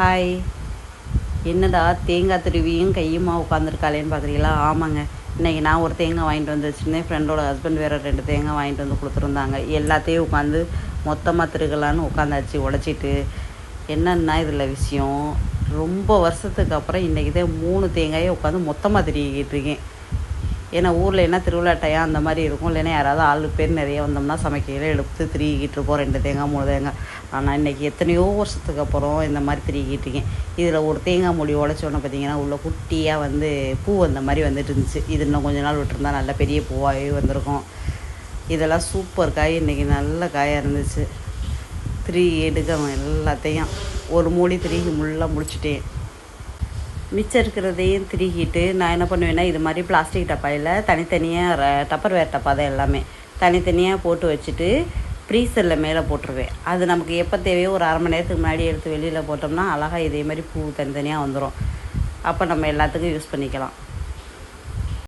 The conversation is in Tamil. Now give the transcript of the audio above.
ஹாய் என்னடா தேங்காய் திருவியும் கையுமா உட்காந்துருக்காளேன்னு பார்க்குறீங்களா? ஆமாங்க. இன்றைக்கி நான் ஒரு தேங்காய் வாங்கிட்டு வந்து வச்சுருந்தேன் ஃப்ரெண்டோட ஹஸ்பண்ட் வேறு ரெண்டு தேங்காய் வாங்கிட்டு வந்து கொடுத்துருந்தாங்க. எல்லாத்தையும் உட்காந்து மொத்தமாக திருக்கலான்னு உட்காந்தாச்சு உடச்சிட்டு. என்னன்னா இதில் விஷயம்? ரொம்ப வருஷத்துக்கு அப்புறம் இன்றைக்கி தான் மூணு தேங்காயை உட்காந்து மொத்தமாக திருக்கிட்டு இருக்கேன். ஏன்னா ஊரில் என்ன திருவிழா டயம் அந்த மாதிரி இருக்கும். இல்லைன்னா யாராவது ஆளு பேர் நிறைய வந்தோம்னா சமைக்கையில் எடுத்து திரிகிட்டு இருப்போம். ரெண்டு தேங்காய் மூணு தேங்காய். ஆனால் இன்றைக்கி எத்தனையோ வருஷத்துக்கு அப்புறம் இந்த மாதிரி திரிகிட்டு இதில் ஒரு தேங்காய் மூடி உடச்சோன்னு பார்த்தீங்கன்னா உள்ள குட்டியாக வந்து பூ அந்த மாதிரி வந்துட்டு இருந்துச்சு. இது இன்னும் கொஞ்ச நாள் விட்டுருந்தா நல்ல பெரிய பூவாகவே வந்திருக்கும். இதெல்லாம் சூப்பர் காய். இன்றைக்கி நல்ல காயாக இருந்துச்சு. திரி எடுக்க எல்லாத்தையும். ஒரு மூடி திரிகி முள்ளாக முடிச்சிட்டேன் மிச்சம் இருக்கிறதையும் திருகிட்டு நான் என்ன பண்ணுவேன்னா இது மாதிரி பிளாஸ்டிக் டப்பாயில் தனித்தனியாக டப்பர் வேர் டப்பா தான் எல்லாமே. தனித்தனியாக போட்டு வச்சுட்டு ஃப்ரீசரில் மேலே போட்டுருவேன். அது நமக்கு எப்போ தேவையோ ஒரு அரை மணி நேரத்துக்கு முன்னாடி எடுத்து வெளியில் போட்டோம்னா அழகாக இதே மாதிரி பூ தனித்தனியாக வந்துடும் அப்போ நம்ம எல்லாத்துக்கும் யூஸ் பண்ணிக்கலாம்.